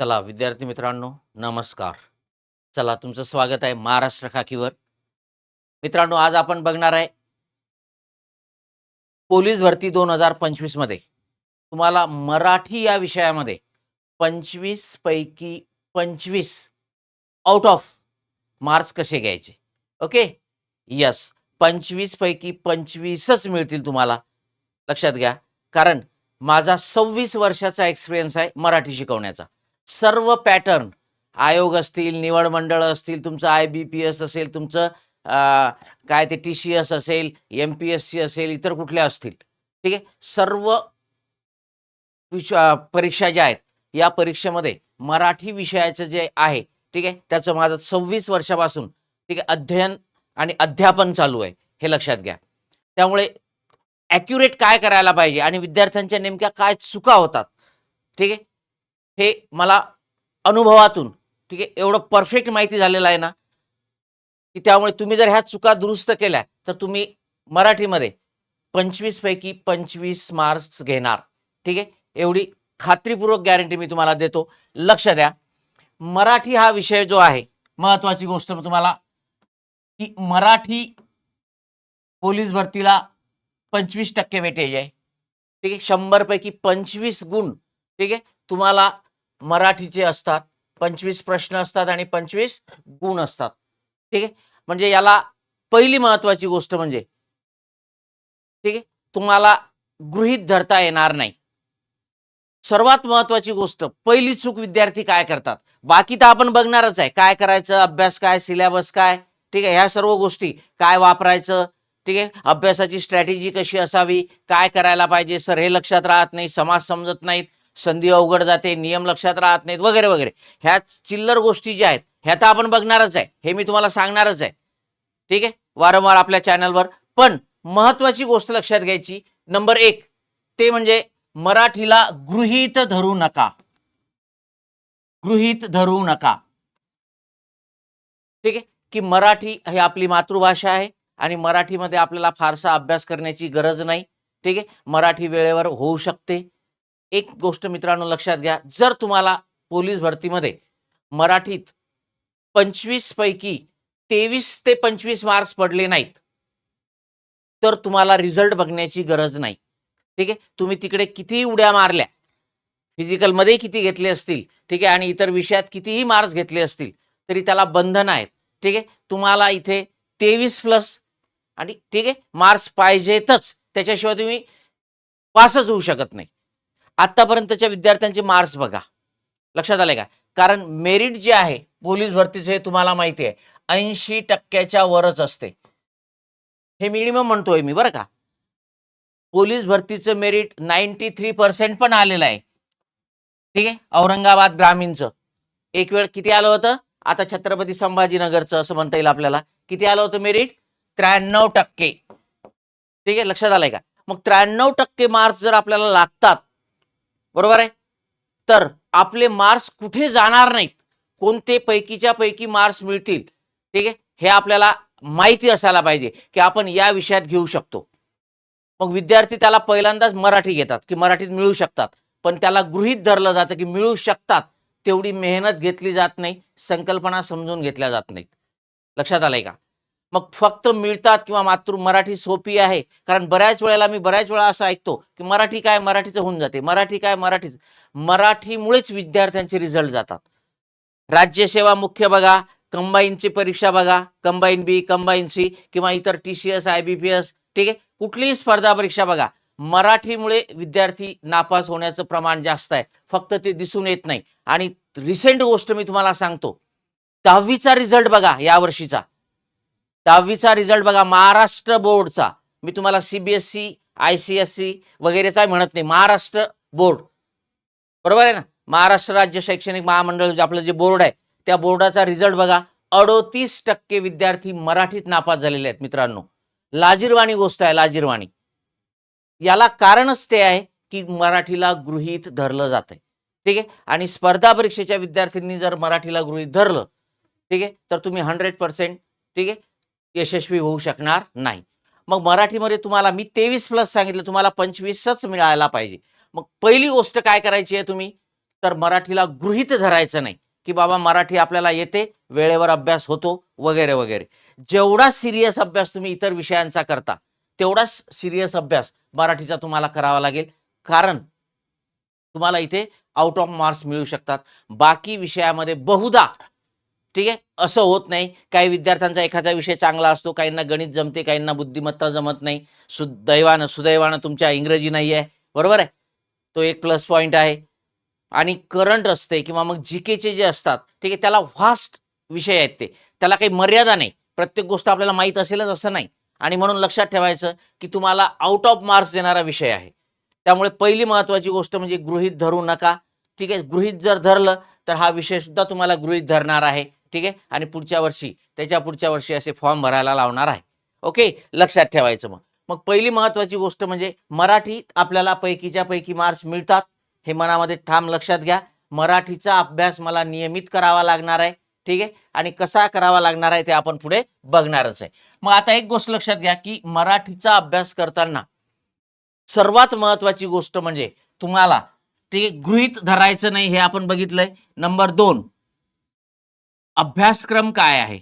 चला विद्यार्थी मित्रांनो नमस्कार. चला तुमचं स्वागत आहे महाराष्ट्र खाकीवर. मित्रांनो आज आपण बघणार आहे पोलीस भरती दोन हजार पंचवीसमध्ये. तुम्हाला मराठी या विषयामध्ये पंचवीस पैकी पंचवीस आउट ऑफ मार्क्स कसे घ्यायचे? ओके यस पंचवीस पैकी पंचवीसच मिळतील तुम्हाला. लक्षात घ्या. कारण माझा सव्वीस वर्षाचा एक्सपिरियन्स आहे मराठी शिकवण्याचा. सर्व पॅटर्न. आयोग असतील निवड मंडळ असतील तुमचं आय बी पी एस असेल तुमचं काय ते टी सी एस असेल एम पी एस सी असेल इतर कुठल्या असतील. ठीक आहे? सर्व विश परीक्षा ज्या आहेत या परीक्षेमध्ये मराठी विषयाचं जे आहे ठीक आहे? त्याचं माझं सव्वीस वर्षापासून ठीक आहे? अध्ययन आणि अध्यापन चालू आहे हे लक्षात घ्या. त्यामुळे ॲक्युरेट काय करायला पाहिजे आणि विद्यार्थ्यांच्या नेमक्या काय चुका होतात ठीक आहे? हे मला अनुभवातून ठीक आहे एवढं परफेक्ट माहिती झालेलं आहे ना की त्यामुळे तुम्ही जर ह्या चुका दुरुस्त केल्या तर तुम्ही मराठीमध्ये पंचवीस पैकी पंचवीस मार्क्स घेणार ठीक आहे? एवढी खात्रीपूर्वक गॅरंटी मी तुम्हाला देतो. लक्ष द्या मराठी हा विषय जो आहे महत्वाची गोष्ट तुम्हाला की मराठी पोलीस भरतीला पंचवीस टक्के वेटेज आहे ठीक आहे? शंभरपैकी पंचवीस गुण ठीक आहे? तुम्हाला मराठीचे असतात पंचवीस प्रश्न असतात आणि पंचवीस गुण असतात. ठीक आहे? म्हणजे याला पहिली महत्वाची गोष्ट म्हणजे ठीक आहे? तुम्हाला गृहीत धरता येणार नाही. सर्वात महत्वाची गोष्ट पहिली चूक विद्यार्थी काय करतात? बाकी तर आपण बघणारच आहे. काय करायचं? अभ्यास काय? सिलेबस काय? ठीक आहे? ह्या सर्व गोष्टी. काय वापरायचं? ठीक आहे? अभ्यासाची स्ट्रॅटेजी कशी असावी? काय करायला पाहिजे? सर हे लक्षात राहत नाही समाज समजत नाहीत. संधी अवघड जाते नियम लक्षात राहत नाहीत वगैरे वगैरे. ह्या चिल्लर गोष्टी ज्या आहेत ह्या तर आपण बघणारच आहे. हे मी तुम्हाला सांगणारच आहे. ठीक आहे? वारंवार आपल्या चॅनलवर. पण महत्वाची गोष्ट लक्षात घ्यायची. नंबर एक ते म्हणजे मराठीला गृहीत धरू नका. गृहीत धरू नका. ठीक आहे? की मराठी ही आपली मातृभाषा आहे आणि मराठीमध्ये आपल्याला फारसा अभ्यास करण्याची गरज नाही. ठीक आहे? मराठी वेळेवर होऊ शकते. एक गोष्ट मित्रांनो लक्षात घ्या जर तुम्हाला पोलीस भरतीमध्ये मराठीत पंचवीस पैकी तेवीस ते पंचवीस मार्क्स पडले नाहीत तर तुम्हाला रिझल्ट बघण्याची गरज नाही. ठीक आहे? तुम्ही तिकडे कितीही उड्या मारल्या फिजिकलमध्ये किती घेतले असतील ठीक आहे? आणि इतर विषयात कितीही मार्क्स घेतले असतील तरी त्याला बंधन आहेत. ठीक आहे? तुम्हाला इथे तेवीस प्लस आणि ठीक आहे? मार्क्स पाहिजेतच. त्याच्याशिवाय तुम्ही पासच होऊ शकत नाही. आत्तापर्यंतच्या विद्यार्थ्यांचे मार्क्स बघा. लक्षात आले का? कारण मेरिट जे आहे पोलीस भरतीचं हे तुम्हाला माहिती आहे ऐंशी टक्क्याच्या वरच असते. हे मिनिमम म्हणतोय मी बरं का? पोलीस भरतीचं मेरिट नाईन्टी थ्री पर्सेंट पण आलेलं आहे. ठीक आहे? औरंगाबाद ग्रामीणचं. एक वेळ किती आलं होतं? आता छत्रपती संभाजीनगरचं असं म्हणता येईल आपल्याला. किती आलं होतं मेरिट त्र्याण्णव टक्के. ठीक आहे? लक्षात आलंय का? मग त्र्याण्णव टक्के मार्क्स जर आपल्याला लागतात बरोबर आहे? तर आपले मार्क्स कुठे जाणार नाहीत? कोणते पैकीच्या पैकी मार्क्स मिळतील? ठीक आहे? हे आपल्याला माहिती असायला पाहिजे की आपण या विषयात घेऊ शकतो. मग विद्यार्थी त्याला पहिल्यांदाच मराठी घेतात की मराठीत मिळू शकतात. पण त्याला गृहीत धरलं जातं की मिळू शकतात. तेवढी मेहनत घेतली जात नाही संकल्पना समजून घेतल्या जात नाहीत. लक्षात आलंय का? मग फक्त मिळतात किंवा मातृ मराठी सोपी आहे. कारण बऱ्याच वेळेला मी बऱ्याच वेळा असं ऐकतो की मराठी काय मराठीचं होऊन जाते. मराठी काय मराठीच. मराठीमुळेच विद्यार्थ्यांचे रिझल्ट जातात. राज्यसेवा मुख्य बघा. कंबाईनची परीक्षा बघा. कंबाईन बी कंबाईन सी किंवा इतर T C S I B P S ठीक आहे? कुठलीही स्पर्धा परीक्षा बघा. मराठीमुळे विद्यार्थी नापास होण्याचं प्रमाण जास्त आहे. फक्त ते दिसून येत नाही. आणि रिसेंट गोष्ट मी तुम्हाला सांगतो. दहावीचा रिझल्ट बघा या वर्षीचा. दहावीचा रिझल्ट बघा महाराष्ट्र बोर्डचा मी तुम्हाला CBSE I C S C वगैरेचा म्हणत नाही महाराष्ट्र बोर्ड बरोबर आहे ना? महाराष्ट्र राज्य शैक्षणिक महामंडळ म्हणजे आपलं जे बोर्ड आहे त्या बोर्डाचा रिझल्ट बघा अडोतीस टक्के विद्यार्थी मराठीत नापास झालेले आहेत मित्रांनो. लाजीरवाणी गोष्ट आहे लाजीरवाणी. याला कारणच ते आहे की मराठीला गृहीत धरलं जातंय. ठीक आहे? आणि स्पर्धा परीक्षेच्या विद्यार्थ्यांनी जर मराठीला गृहीत धरलं ठीक आहे? तर तुम्ही हंड्रेड पर्सेंट ठीक आहे? यशस्वी होऊ शकणार नाही. मग मराठीमध्ये तुम्हाला मी तेवीस प्लस सांगितलं तुम्हाला पंचवीसच मिळायला पाहिजे. मग पहिली गोष्ट काय करायची आहे तुम्ही? तर मराठीला गृहीत धरायचं नाही की बाबा मराठी आपल्याला येते वेळेवर अभ्यास होतो वगैरे वगैरे. जेवढा सिरियस अभ्यास तुम्ही इतर विषयांचा करता तेवढाच सिरियस अभ्यास मराठीचा तुम्हाला करावा लागेल. कारण तुम्हाला इथे आउट ऑफ मार्क्स मिळू शकतात. बाकी विषयामध्ये बहुधा ठीक आहे? असं होत नाही. काही विद्यार्थ्यांचा एखादा विषय चांगला असतो काहींना गणित जमते काहींना बुद्धिमत्ता जमत नाही. सुदैवानं सुदैवानं तुमच्या इंग्रजी नाही आहे. बरोबर आहे? तो एक प्लस पॉईंट आहे. आणि करंट असते किंवा मग जी केचे जे असतात ठीक आहे त्याला व्हास्ट विषय आहेत ते. त्याला काही मर्यादा नाही. प्रत्येक गोष्ट आपल्याला माहीत असेलच असं नाही. आणि म्हणून लक्षात ठेवायचं की तुम्हाला आउट ऑफ मार्क्स देणारा विषय आहे. त्यामुळे पहिली महत्त्वाची गोष्ट म्हणजे गृहित धरू नका. ठीक आहे? गृहित जर धरलं तर हा विषय सुद्धा तुम्हाला गृहित धरणार आहे. ठीक आहे? आणि पुढच्या वर्षी त्याच्या पुढच्या वर्षी असे फॉर्म भरायला लावणार आहे. ओके लक्षात ठेवायचं मग. मग पहिली महत्त्वाची गोष्ट म्हणजे मराठीत आपल्याला पैकीच्या पैकी मार्क्स मिळतात. हे मनामध्ये ठाम लक्षात घ्या. मराठीचा अभ्यास मला नियमित करावा लागणार आहे. ठीक आहे? आणि कसा करावा लागणार आहे ते आपण पुढे बघणारच आहे. मग आता एक गोष्ट लक्षात घ्या की मराठीचा अभ्यास करताना सर्वात महत्वाची गोष्ट म्हणजे तुम्हाला ठीक आहे गृहीत धरायचं नाही हे आपण बघितलंय. नंबर दोन अभ्यासक्रम काय आहे?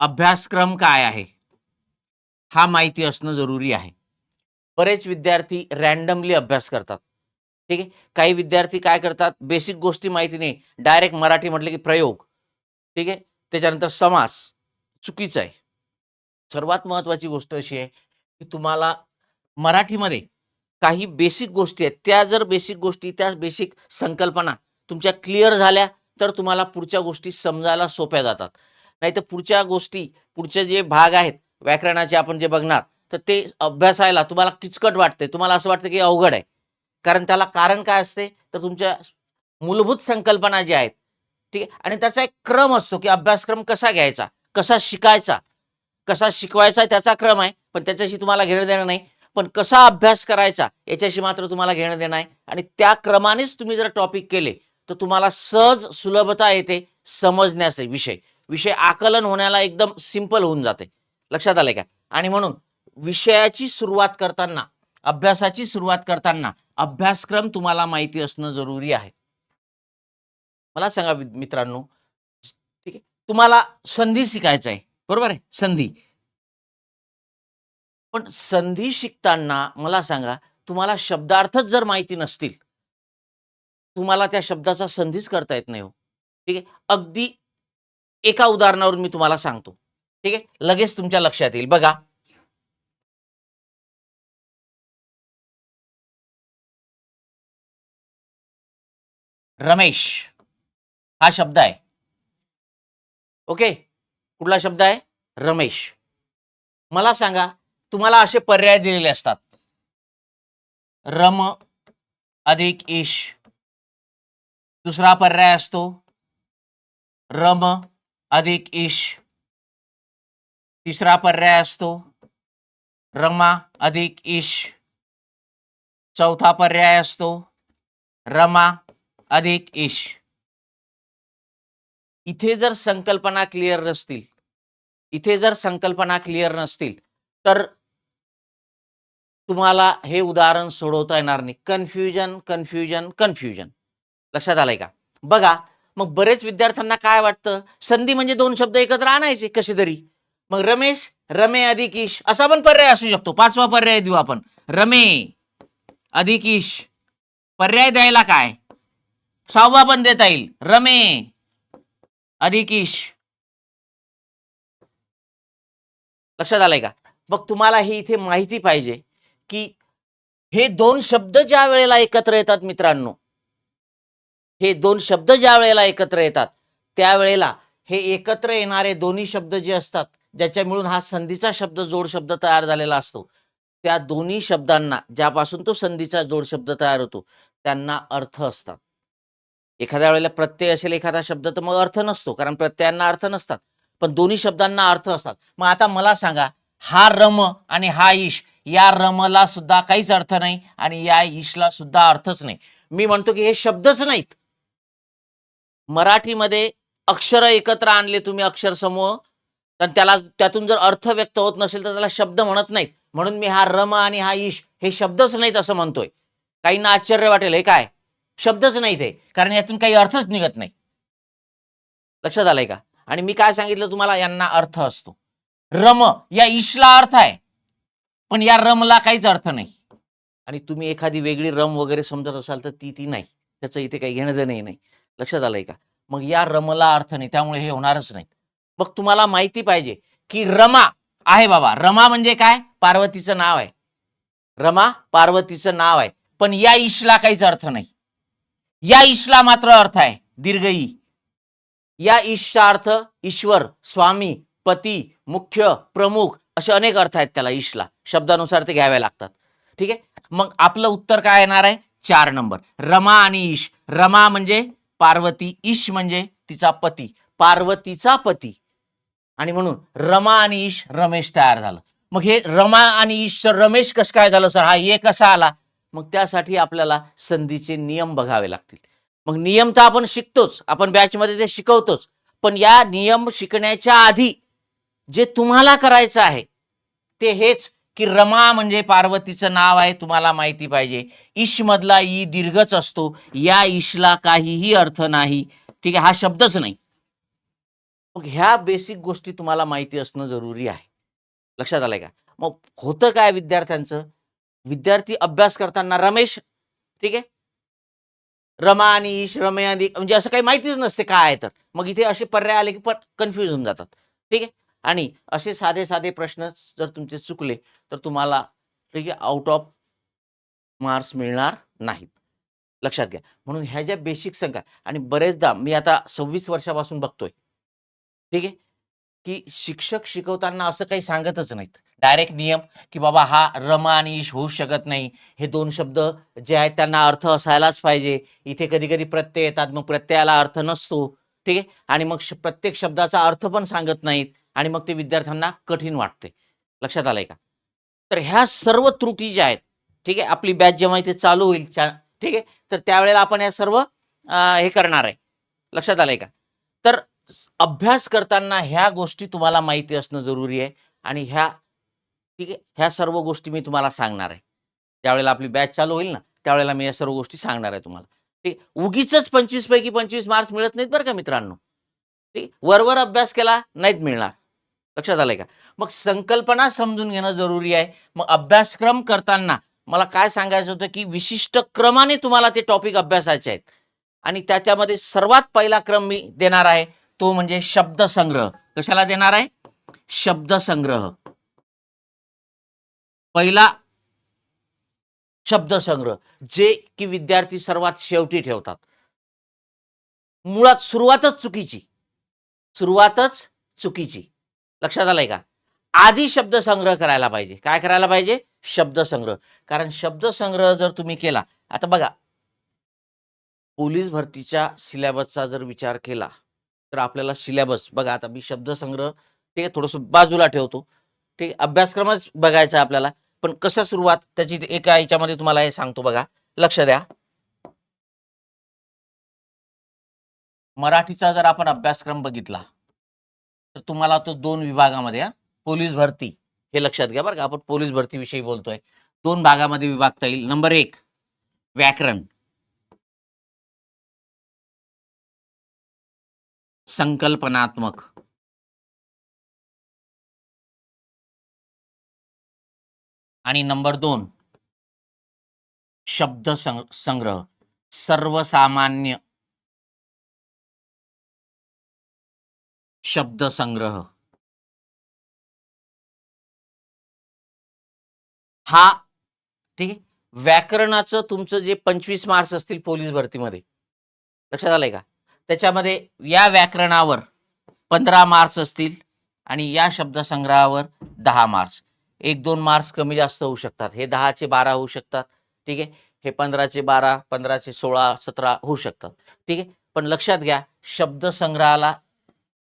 अभ्यासक्रम काय आहे? हा माहिती असणं जरुरी आहे. बरेच विद्यार्थी रॅन्डमली अभ्यास करतात. ठीक आहे? काही विद्यार्थी काय करतात? बेसिक गोष्टी माहिती नाही. डायरेक्ट मराठी म्हटलं की प्रयोग. ठीक आहे? त्याच्यानंतर समास. चुकीचं आहे. सर्वात महत्वाची गोष्ट अशी आहे की तुम्हाला मराठीमध्ये काही बेसिक गोष्टी आहेत. त्या जर बेसिक गोष्टी त्या बेसिक संकल्पना तुमच्या क्लिअर झाल्या तर तुम्हाला पुढच्या गोष्टी समजायला सोप्या जातात. नाही तर पुढच्या गोष्टी पुढचे जे भाग आहेत व्याकरणाचे आपण जे बघणार तर ते अभ्यासायला तुम्हाला किचकट वाटते तुम्हाला असं वाटतं की अवघड आहे. कारण त्याला कारण काय असते? तर तुमच्या मूलभूत संकल्पना ज्या आहेत ठीक आहे? आणि त्याचा एक क्रम असतो की अभ्यासक्रम कसा घ्यायचा कसा शिकायचा. कसा शिकवायचा त्याचा क्रम आहे पण त्याच्याशी तुम्हाला घेणं देणं नाही. पण कसा अभ्यास करायचा याच्याशी मात्र तुम्हाला घेणं देणं आहे. आणि त्या क्रमानेच तुम्ही जर टॉपिक केले तर तुम्हाला सहज सुलभता येते समजण्याचे विषय. विषय आकलन होण्याला एकदम सिंपल होऊन जाते. लक्षात आलंय का? आणि म्हणून विषयाची सुरुवात करताना अभ्यासाची सुरुवात करताना अभ्यासक्रम तुम्हाला माहिती असणं जरुरी आहे. मला सांगा मित्रांनो ठीक आहे? तुम्हाला संधी शिकायचं आहे बरोबर आहे? संधी. पण संधी शिकताना मला सांगा तुम्हाला शब्दार्थच जर माहिती नसतील तुम्हाला त्या शब्दाचा संधीच करता येत नाही हो. ठीक आहे? अगदी एका उदाहरणावरून मी तुम्हाला सांगतो. ठीक आहे? लगेच तुमच्या लक्षात येईल. बघा. रमेश. हा शब्द आहे. ओके? कुठला शब्द आहे? रमेश. मला सांगा तुम्हाला असे पर्याय दिलेले असतात. रम अधिक ईश. दुसरा पर्याय असतो. रम अधिक ईश. तिसरा पर्याय असतो. रमा अधिक ईश. चौथा पर्याय असतो. रमा अधिक ईश. इथे जर संकल्पना क्लिअर नसतील इथे जर संकल्पना क्लिअर नसतील तर तुम्हाला हे उदाहरण सोडवता येणार नाही. Confusion confusion confusion. लक्षात आलंय का? बघा मग बरेच विद्यार्थ्यांना काय वाटतं? संधी म्हणजे दोन शब्द एकत्र आणायचे कसे तरी. मग रमेश रमे अधिकिश असा पण पर्याय असू शकतो. पाचवा पर्याय देऊ आपण. रमे अधिकिश पर्याय द्यायला काय? सहावा पण देता येईल. रमे अधिकिश लक्षात आलंय का? मग तुम्हाला ही इथे माहिती पाहिजे की हे दोन शब्द ज्या वेळेला एकत्र येतात मित्रांनो हे दोन शब्द ज्या वेळेला एकत्र येतात त्यावेळेला हे एकत्र येणारे दोन्ही शब्द जे असतात ज्याच्या मिळून हा संधीचा शब्द जोड शब्द तयार झालेला असतो. त्या दोन्ही शब्दांना ज्यापासून तो संधीचा जोड शब्द तयार होतो त्यांना अर्थ असतात. एखाद्या वेळेला प्रत्यय असेल एखादा शब्द तर मग अर्थ नसतो कारण प्रत्ययांना अर्थ नसतात. पण दोन्ही शब्दांना अर्थ असतात. मग आता मला सांगा हा रम आणि हा ईश या रमला सुद्धा काहीच अर्थ नाही आणि या ईशला सुद्धा अर्थच नाही. मी म्हणतो की हे शब्दच नाहीत. मराठीमध्ये अक्षर एकत्र आणले तुम्ही अक्षर समूह. तर त्याला त्यातून जर अर्थ व्यक्त होत नसेल तर त्याला शब्द म्हणत नाहीत. म्हणून मी हा रम आणि हा ईश हे शब्दच नाहीत असं म्हणतोय. काहींना आश्चर्य वाटेल हे काय? शब्दच नाही ते कारण यातून काही अर्थच निघत नाही. लक्षात आलंय का? आणि मी काय सांगितलं तुम्हाला? यांना अर्थ असतो. रम या ईशला अर्थ आहे. पण या रमला काहीच अर्थ नाही. आणि तुम्ही एखादी वेगळी रम वगैरे समजत असाल तर ती ती नाही. त्याचं इथे काही घेणं देणं नाही. लक्षात आलंय का? मग या रमला अर्थ नाही त्यामुळे हे होणारच नाही. मग तुम्हाला माहिती पाहिजे की रमा आहे बाबा. रमा म्हणजे काय? पार्वतीचं नाव आहे. रमा पार्वतीचं नाव आहे. पण या ईशला काहीच अर्थ नाही. या ईशला मात्र अर्थ आहे. दीर्घ ई या ईशचा अर्थ ईश्वर स्वामी पती मुख्य प्रमुख असे अनेक अर्थ आहेत त्याला ईशला शब्दानुसार ते घ्यावे लागतात. ठीक आहे? मग आपलं उत्तर काय येणार आहे? चार नंबर. रमा आणि ईश. रमा म्हणजे पार्वती ईश म्हणजे तिचा पती पार्वतीचा पती. आणि म्हणून रमा आणि ईश रमेश तयार झालं. मग हे रमा आणि ईश सर रमेश कसं काय झालं सर? हा ये कसा आला? मग त्यासाठी आपल्याला संधीचे नियम बघावे लागतील. मग नियम तर आपण शिकतोच आपण बॅचमध्ये ते शिकवतोच. पण या नियम शिकण्याच्या आधी जे तुम्हाला करायचं आहे ते हेच की रमा म्हणजे पार्वतीचं नाव आहे तुम्हाला माहिती पाहिजे. ईश मधला ई दीर्घच असतो. या ईशला काहीही अर्थ नाही. ठीक आहे हा शब्दच नाही. मग ह्या बेसिक गोष्टी तुम्हाला माहिती असणं जरुरी आहे. लक्षात आलंय का? मग होतं काय विद्यार्थ्यांचं? विद्यार्थी अभ्यास करताना रमेश ठीक आहे? रमा आणि ईश रमे आणि म्हणजे असं काही माहितीच नसते काय आहे तर. मग इथे असे पर्याय आले की पण कन्फ्युज होऊन जातात. ठीक आहे? आणि असे साधे साधे प्रश्न जर तुमचे चुकले तर तुम्हाला आउट ऑफ मार्क्स मिळणार नाहीत. लक्षात घ्या. म्हणून ह्या ज्या बेसिक संख्या आणि बरेचदा मी आता सव्वीस वर्षापासून बघतोय. ठीक आहे? की शिक्षक शिकवताना असं काही सांगतच नाहीत. डायरेक्ट नियम की बाबा हा रमा आणि ईश होऊ शकत नाही. हे दोन शब्द जे आहेत त्यांना अर्थ असायलाच पाहिजे. इथे कधी कधी प्रत्यय येतात मग प्रत्ययाला अर्थ नसतो. ठीक आहे? आणि मग श- प्रत्येक शब्दाचा अर्थ पण सांगत नाहीत. आणि मग ते विद्यार्थ्यांना कठीण वाटते. लक्षात आलंय का? तर ह्या सर्व त्रुटी ज्या आहेत ठीक आहे आपली बॅच जेव्हा इथे चालू होईल ठीक आहे तर त्यावेळेला आपण या सर्व हे करणार आहे. लक्षात आलंय का? तर अभ्यास करताना ह्या गोष्टी तुम्हाला माहिती असणं जरुरी आहे आणि ह्या ठीक आहे ह्या सर्व गोष्टी मी तुम्हाला सांगणार आहे. ज्यावेळेला आपली बॅच चालू होईल ना त्यावेळेला मी या सर्व गोष्टी सांगणार आहे तुम्हाला. ठीक उगीच पंचवीस पैकी पंचवीस मार्क्स मिळत नाहीत बरं का मित्रांनो. ठीक वरवर अभ्यास केला नाहीत मिळणार. लक्षात आलंय का? मग संकल्पना समजून घेणं जरुरी आहे. मग अभ्यासक्रम करताना मला काय सांगायचं होतं की विशिष्ट क्रमाने तुम्हाला ते टॉपिक अभ्यासायचे आहेत. आणि त्याच्यामध्ये सर्वात पहिला क्रम मी देणार आहे. तो म्हणजे शब्दसंग्रह कशाला देणार आहे? शब्दसंग्रह पहिला शब्दसंग्रह जे की विद्यार्थी सर्वात शेवटी ठेवतात. मुळात सुरुवातच चुकीची. सुरुवातच चुकीची. लक्षात आलंय का? आधी शब्दसंग्रह करायला पाहिजे. काय करायला पाहिजे? शब्दसंग्रह कारण शब्दसंग्रह जर तुम्ही केला आता बघा. पोलीस भरतीच्या सिलेबसचा जर विचार केला तर आपल्याला सिलेबस बघा आता मी शब्दसंग्रह संग्रह ते थोडस बाजूला ठेवतो. ते अभ्यासक्रमच बघायचा आपल्याला. पण कसं सुरुवात त्याची एका याच्यामध्ये तुम्हाला हे सांगतो बघा. लक्ष द्या. मराठीचा जर आपण अभ्यासक्रम बघितला तर तुम्हाला तो दोन विभागामध्ये पोलीस भरती. हे लक्षात घ्या बरं का आपण पोलीस भरतीविषयी बोलतोय. दोन भागामध्ये विभागता येईल. नंबर एक व्याकरण. संकल्पनात्मक. आणि नंबर दोन शब्द संग्रह. सर्वसामान्य शब्द संग्रह. हा ठीक आहे. व्याकरणाचं तुमचं जे पंचवीस मार्क्स असतील पोलीस भरतीमध्ये लक्षात आलंय का? त्याच्यामध्ये या व्याकरणावर पंधरा मार्क्स असतील आणि या शब्दसंग्रहावर दहा मार्क्स एक दोन मार्क्स कमी जास्त होऊ शकतात. हे दहाचे बारा होऊ शकतात ठीक आहे. हे पंधराचे बारा पंधराचे सोळा सतरा होऊ शकतात ठीक आहे. पण लक्षात घ्या शब्दसंग्रहाला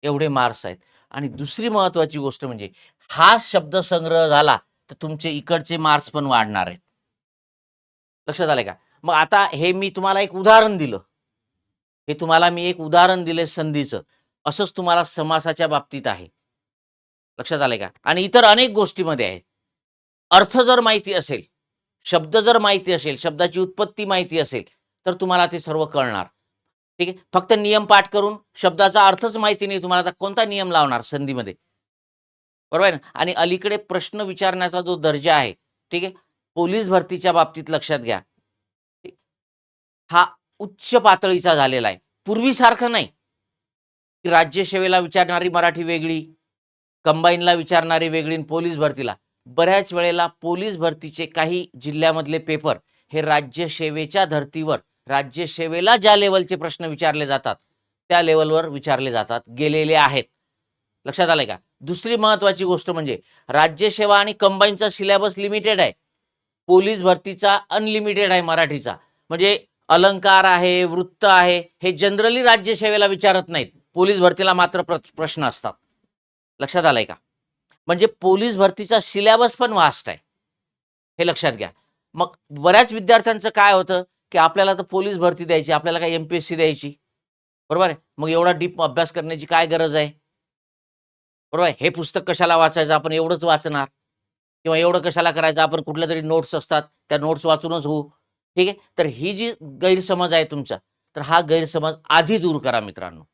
एवढे मार्क्स आहेत. आणि दुसरी महत्वाची गोष्ट म्हणजे हा शब्दसंग्रह झाला तर तुमचे इकडचे मार्क्स पण वाढणार आहेत. लक्षात आले का? मग आता हे मी तुम्हाला एक उदाहरण दिलं. हे तुम्हाला मी एक उदाहरण दिले संधीचं. असंच तुम्हाला समासाच्या बाबतीत आहे. लक्षात आलंय का? आणि इतर अनेक गोष्टीमध्ये आहे. अर्थ जर माहिती असेल शब्द जर माहिती असेल शब्दाची उत्पत्ती माहिती असेल तर तुम्हाला ते सर्व कळणार. ठीक आहे? फक्त नियम पाठ करून शब्दाचा अर्थच माहिती नाही. तुम्हाला आता कोणता नियम लावणार संधीमध्ये? बरोबर आहे ना? आणि अलीकडे प्रश्न विचारण्याचा जो दर्जा आहे ठीक आहे? पोलीस भरतीच्या बाबतीत लक्षात घ्या. हा उच्च पातळीचा झालेला आहे. पूर्वीसारखं नाही. राज्यसेवेला विचारणारी मराठी वेगळी कंबाईनला विचारणारी वेगळी आणि पोलीस भरतीला. बऱ्याच वेळेला पोलीस भरतीचे काही जिल्ह्यामधले पेपर हे राज्यसेवेच्या धर्तीवर राज्यसेवेला ज्या लेवलचे प्रश्न विचारले जातात त्या लेवलवर विचारले जातात गेलेले आहेत. लक्षात आलंय का? दुसरी महत्वाची गोष्ट म्हणजे राज्यसेवा आणि कंबाईनचा सिलेबस लिमिटेड आहे. पोलीस भरतीचा अनलिमिटेड आहे मराठीचा. म्हणजे अलंकार आहे वृत्त आहे हे जनरली राज्यसेवेला विचारत नाहीत. पोलीस भरतीला मात्र प्र प्रश्न असतात. लक्षात आलंय का? म्हणजे पोलीस भरतीचा सिलेबस पण वास्ट आहे. हे लक्षात घ्या. मग बऱ्याच विद्यार्थ्यांचं काय होतं? की आपल्याला तर पोलीस भरती द्यायची आपल्याला काय एम पी एस सी द्यायची. बरोबर आहे? मग एवढा डीप अभ्यास करण्याची काय गरज आहे? बरोबर आहे? हे पुस्तक कशाला वाचायचं? आपण एवढंच वाचणार. किंवा एवढं कशाला करायचं? आपण कुठल्या तरी नोट्स असतात त्या नोट्स वाचूनच होऊ. ठीक आहे? तर ही जी गैरसमज आहे तुमचा तर हा गैरसमज आधी दूर करा मित्रांनो.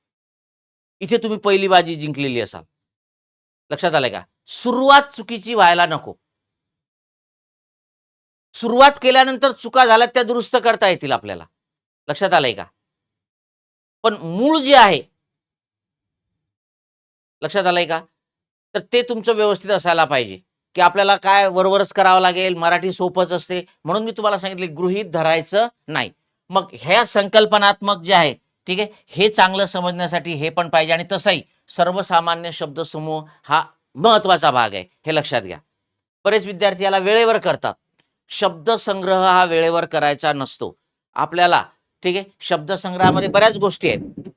इथे तुम्ही पहिली बाजी जिंकलेली असाल. लक्षात आलंय का? सुरुवात चुकीची व्हायला नको. सुरुवात केल्यानंतर चुका झाल्यात त्या दुरुस्त करता येतील आपल्याला. लक्षात आलंय का? पण मूळ जे आहे लक्षात आलंय का? तर ते तुमचं व्यवस्थित असायला पाहिजे. की आपल्याला काय वरवरच करावं लागेल मराठी सोपंच असते. म्हणून मी तुम्हाला सांगितले गृहीत धरायचं नाही. मग ह्या संकल्पनात्मक जे आहे ठीक आहे हे चांगलं समजण्यासाठी हे पण पाहिजे. आणि तसंही सर्वसामान्य शब्दसमूह हा महत्त्वाचा भाग आहे हे लक्षात घ्या. बरेच विद्यार्थी याला वेळेवर करतात. शब्दसंग्रह हा वेळेवर करायचा नसतो. आपल्याला ठीक आहे शब्दसंग्रहामध्ये बऱ्याच गोष्टी आहेत.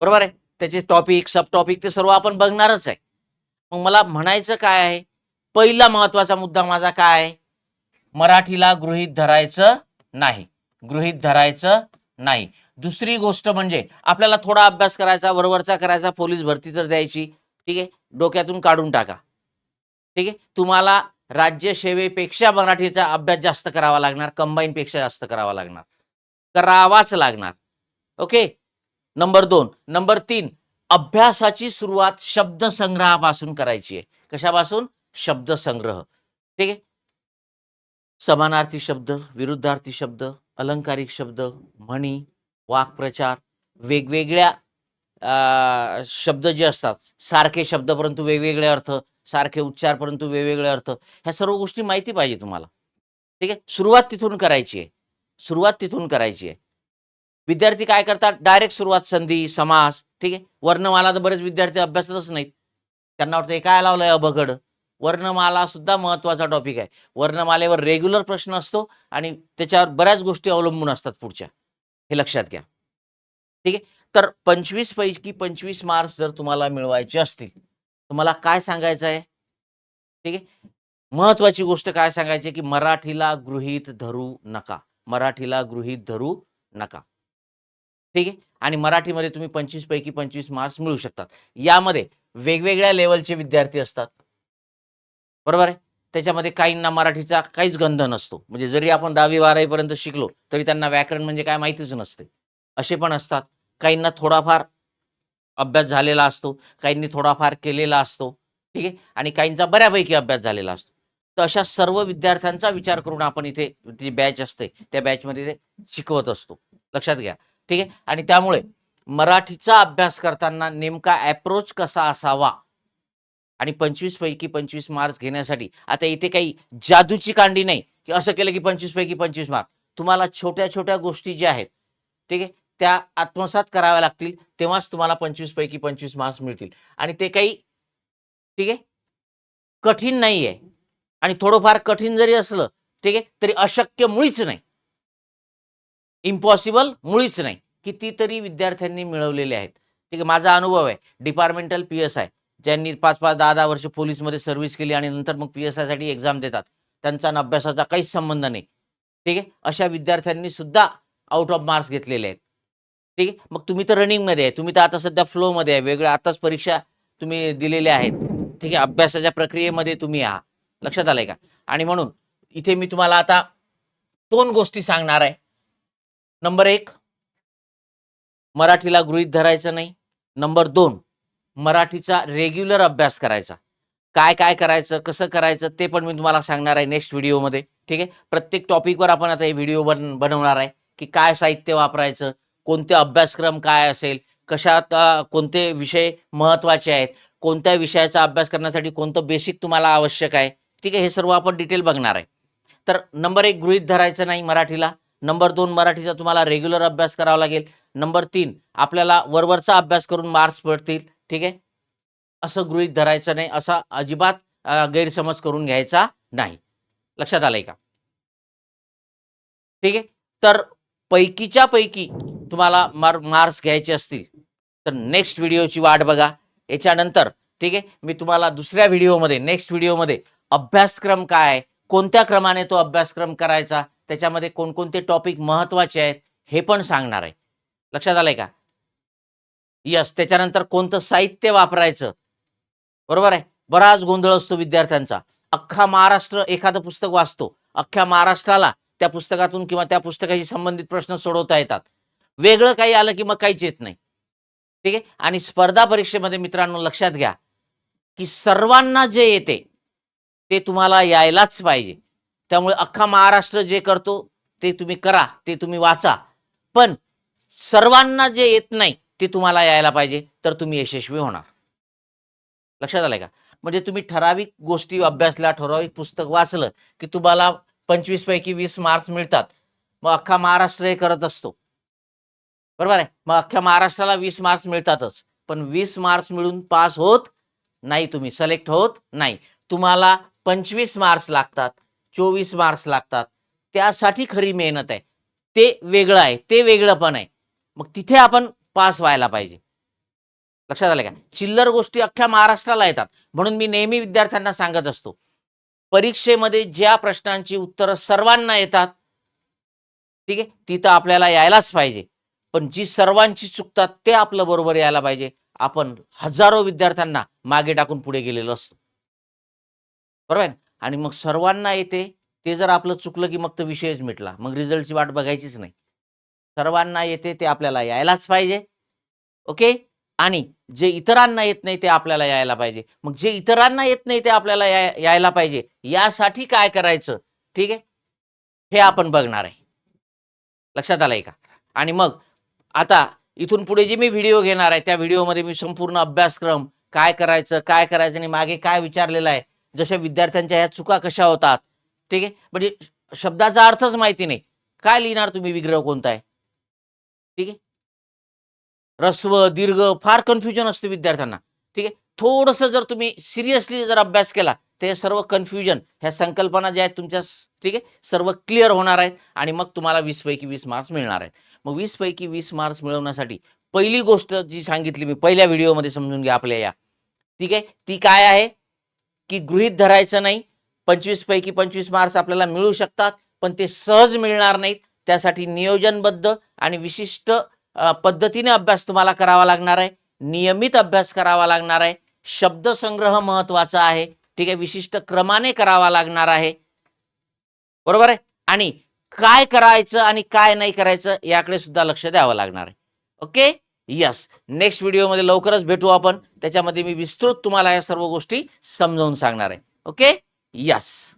बरोबर आहे? त्याचे टॉपिक सब टॉपिक ते सर्व आपण बघणारच आहे. मग मला म्हणायचं काय आहे? पहिला महत्त्वाचा मुद्दा माझा काय आहे? मराठीला गृहीत धरायचं नाही. गृहीत धरायचं नाही. दुसरी गोष्ट म्हणजे आपल्याला थोडा अभ्यास करायचा वरवरचा करायचा पोलीस भरती तर द्यायची. ठीक आहे? डोक्यातून काढून टाका. ठीक आहे? तुम्हाला राज्यसेवेपेक्षा मराठीचा अभ्यास जास्त करावा लागणार कंबाईनपेक्षा जास्त करावा लागणार. करावाच लागणार. ओके नंबर दोन. नंबर तीन. अभ्यासाची सुरुवात शब्दसंग्रहापासून करायची आहे. कशापासून? शब्दसंग्रह. ठीक आहे? समानार्थी शब्द विरुद्धार्थी शब्द अलंकारिक शब्द म्हणी वाक्प्रचार वेगवेगळ्या अं, शब्द जे असतात सारखे शब्द परंतु वेगवेगळे अर्थ सारखे उच्चार परंतु वेगवेगळे अर्थ. ह्या सर्व गोष्टी माहिती पाहिजे तुम्हाला. ठीक आहे? सुरुवात तिथून करायची आहे. सुरुवात तिथून करायची आहे. विद्यार्थी काय करतात? डायरेक्ट सुरुवात संधी समास ठीक आहे? वर्णमाला तर बरेच विद्यार्थी अभ्यासतच नाहीत. त्यांना वाटतं हे काय लावलंय अभगड? वर्णमाला सुद्धा महत्त्वाचा टॉपिक आहे. वर्णमालेवर रेग्युलर प्रश्न असतो आणि त्याच्यावर बऱ्याच गोष्टी अवलंबून असतात पुढच्या. हे लक्षात घ्या. ठीक आहे? तर पंचवीस पैकी पंचवीस मार्क्स जर तुम्हाला मिळवायचे असतील तुम्हाला काय सांगायचं आहे? ठीक आहे? महत्वाची गोष्ट काय सांगायची की मराठीला गृहीत धरू नका. मराठीला गृहीत धरू नका. ठीक आहे? आणि मराठीमध्ये तुम्ही पंचवीस पैकी पंचवीस मार्क्स मिळू शकतात. यामध्ये वेगवेगळ्या लेवलचे विद्यार्थी असतात. बरोबर आहे? त्याच्यामध्ये काहींना मराठीचा काहीच गंध नसतो. म्हणजे जरी आपण दहावी बारावीपर्यंत शिकलो तरी त्यांना व्याकरण म्हणजे काय माहितीच नसते. असे पण असतात. काहींना थोडाफार अभ्यास झालेला असतो काहींनी थोडाफार केलेला असतो ठीक आहे? आणि काहींचा बऱ्यापैकी अभ्यास झालेला असतो. तर अशा सर्व विद्यार्थ्यांचा विचार करून आपण इथे जी बॅच असते त्या बॅचमध्ये ते शिकवत असतो. लक्षात घ्या ठीक आहे? आणि त्यामुळे मराठीचा अभ्यास करताना नेमका अप्रोच कसा असावा? आणि पंचवीस पैकी पंचवीस मार्क्स घेण्यासाठी आता इथे काही जादूची कांडी नाही की असं केलं की पंचवीस पैकी पंचवीस मार्क तुम्हाला छोट्या छोट्या गोष्टी ज्या आहेत ठीक आहे? त्या आत्मसात कराव्या लागतील तेव्हाच तुम्हाला पंचवीस पैकी पंचवीस मार्क्स मिळतील. आणि ते काही ठीक आहे? कठीण नाही आहे आणि थोडंफार कठीण जरी असलं ठीक आहे तरी अशक्य मुळीच नाही. इम्पॉसिबल मुळीच नाही. कितीतरी विद्यार्थ्यांनी मिळवलेले आहेत. ठीक आहे माझा अनुभव आहे. डिपार्टमेंटल पी एस आय ज्यांनी पाच पाच दहा दहा वर्ष पोलीसमध्ये सर्व्हिस केली आणि नंतर मग पी एस आयसाठी एक्झाम देतात त्यांचा अभ्यासाचा काहीच संबंध नाही. ठीक आहे अशा विद्यार्थ्यांनी सुद्धा आउट ऑफ मार्क्स घेतलेले आहेत. ठीक आहे? मग तुम्ही तर रनिंगमध्ये आहे. तुम्ही तर आता सध्या फ्लोमध्ये आहे. वेगळ्या आताच परीक्षा तुम्ही दिलेल्या आहेत. ठीक आहे? अभ्यासाच्या प्रक्रियेमध्ये तुम्ही आहात. लक्षात आलंय का? आणि म्हणून इथे मी तुम्हाला आता दोन गोष्टी सांगणार आहे. नंबर एक मराठीला गृहीत धरायचं नाही. नंबर दोन मराठीचा रेग्युलर अभ्यास करायचा. काय काय करायचं कसं करायचं ते पण मी तुम्हाला सांगणार आहे नेक्स्ट व्हिडिओमध्ये ठीक आहे? प्रत्येक टॉपिकवर आपण आता हे व्हिडिओ बन बनवणार आहे की काय साहित्य वापरायचं कोणते अभ्यासक्रम काय असेल? कशात कोणते विषय महत्त्वाचे आहेत? कोणत्या विषयाचा अभ्यास करण्यासाठी कोणतं बेसिक तुम्हाला आवश्यक आहे? ठीक आहे हे सर्व आपण डिटेल बघणार आहे. तर नंबर एक गृहीत धरायचं नाही मराठीला. नंबर दोन मराठीचा तुम्हाला रेग्युलर अभ्यास करावा लागेल. नंबर तीन आपल्याला वरवरचा अभ्यास करून मार्क्स पडतील. ठीक आहे? असं गृहीत धरायचं नाही असा अजिबात गैरसमज करून घ्यायचा नाही. लक्षात आलंय का? ठीक आहे? तर पैकीच्या पैकी तुम्हाला मार मार्क्स घ्यायचे असतील तर नेक्स्ट व्हिडिओची वाट बघा. याच्यानंतर ठीक आहे मी तुम्हाला दुसऱ्या व्हिडिओमध्ये नेक्स्ट व्हिडिओमध्ये अभ्यासक्रम काय आहे कोणत्या क्रमाने तो अभ्यासक्रम करायचा त्याच्यामध्ये कोणकोणते टॉपिक महत्त्वाचे आहेत हे पण सांगणार आहे. लक्षात आलंय का? यस त्याच्यानंतर कोणतं साहित्य वापरायचं? बरोबर आहे? बराच गोंधळ असतो विद्यार्थ्यांचा. अख्खा महाराष्ट्र एखादं पुस्तक वाचतो. अख्ख्या महाराष्ट्राला त्या पुस्तकातून किंवा त्या पुस्तकाशी संबंधित प्रश्न सोडवता येतात. वेगळं काही आलं की मग काहीच येत नाही. ठीक आहे? आणि स्पर्धा परीक्षेमध्ये मित्रांनो लक्षात घ्या की सर्वांना जे येते ते तुम्हाला यायलाच पाहिजे. त्यामुळे अख्खा महाराष्ट्र जे करतो ते तुम्ही करा ते तुम्ही वाचा. पण सर्वांना जे येत नाही ते तुम्हाला यायला पाहिजे तर तुम्ही यशस्वी होणार. लक्षात आलंय का? म्हणजे तुम्ही ठराविक गोष्टी अभ्यासल्या ठराविक पुस्तक वाचलं की तुम्हाला पंचवीस पैकी वीस मार्क्स मिळतात. मग अख्खा महाराष्ट्र हे करत असतो. बरोबर आहे? मग अख्ख्या महाराष्ट्राला वीस मार्क्स मिळतातच. पण वीस मार्क्स मिळून पास होत नाही तुम्ही. सिलेक्ट होत नाही. तुम्हाला पंचवीस मार्क्स लागतात चोवीस मार्क्स लागतात. त्यासाठी खरी मेहनत आहे. ते वेगळं आहे. ते वेगळं पण आहे. मग तिथे आपण पास व्हायला पाहिजे. लक्षात आलं का? चिल्लर गोष्टी अख्ख्या महाराष्ट्राला येतात. म्हणून मी नेहमी विद्यार्थ्यांना सांगत असतो. परीक्षेमध्ये ज्या प्रश्नांची उत्तरं सर्वांना येतात ठीक आहे? तिथं आपल्याला यायलाच पाहिजे. पण जी सर्वांची चुकतात ते आपलं बरोबर यायला पाहिजे. आपण हजारो विद्यार्थ्यांना मागे टाकून पुढे गेलेलो असतो. बरोबर आहे आणि मग सर्वांना येते ते जर आपलं चुकलं की मग तो विषयच मिटला. मग रिझल्टची वाट बघायचीच नाही. सर्वांना येते ते आपल्याला यायलाच पाहिजे. ओके? आणि जे इतरांना येत नाही ते आपल्याला यायला पाहिजे. मग जे इतरांना येत नाही ते आपल्याला यायला पाहिजे. यासाठी काय करायचं? ठीक आहे? हे आपण बघणार आहे. लक्षात आलंय का? आणि मग आता इथून पुढे जे मी व्हिडिओ घेणार आहे त्या व्हिडिओमध्ये मी संपूर्ण अभ्यासक्रम काय करायचं काय करायचं आणि मागे काय विचारलेलं आहे जशा विद्यार्थ्यांच्या ह्या चुका कशा होतात ठीक आहे? म्हणजे शब्दाचा अर्थच माहिती नाही. काय लिहिणार तुम्ही विग्रह कोणता आहे? ठीक आहे? रस्व दीर्घ फार कन्फ्युजन असते विद्यार्थ्यांना. ठीक आहे? थोडंसं जर तुम्ही सिरियसली जर अभ्यास केला ते सर्व कन्फ्युजन ह्या संकल्पना ज्या आहेत तुमच्या ठीक आहे? सर्व क्लिअर होणार आहेत आणि मग तुम्हाला वीस पैकी वीस मार्क्स मिळणार आहेत. मग वीसपैकी वीस मार्क्स मिळवण्यासाठी पहिली गोष्ट जी सांगितली मी पहिल्या व्हिडिओमध्ये समजून घ्या आपल्या या. ठीक आहे? ती काय आहे? की गृहीत धरायचं नाही. पंचवीस पैकी पंचवीस मार्क्स आपल्याला मिळू शकतात पण ते सहज मिळणार नाहीत. त्यासाठी नियोजनबद्ध आणि विशिष्ट पद्धतीने अभ्यास तुम्हाला करावा लागणार आहे. नियमित अभ्यास करावा लागणार आहे. शब्दसंग्रह महत्त्वाचा आहे. ठीक आहे विशिष्ट क्रमाने करावा लागणार आहे. बरोबर आहे? आणि काय करायचं आणि काय नाही करायचं याकडे सुद्धा लक्ष द्यावं लागणार आहे. ओके? यस नेक्स्ट व्हिडिओमध्ये लवकरच भेटू आपण. त्याच्यामध्ये मी विस्तृत तुम्हाला या सर्व गोष्टी समजावून सांगणार आहे. ओके? यस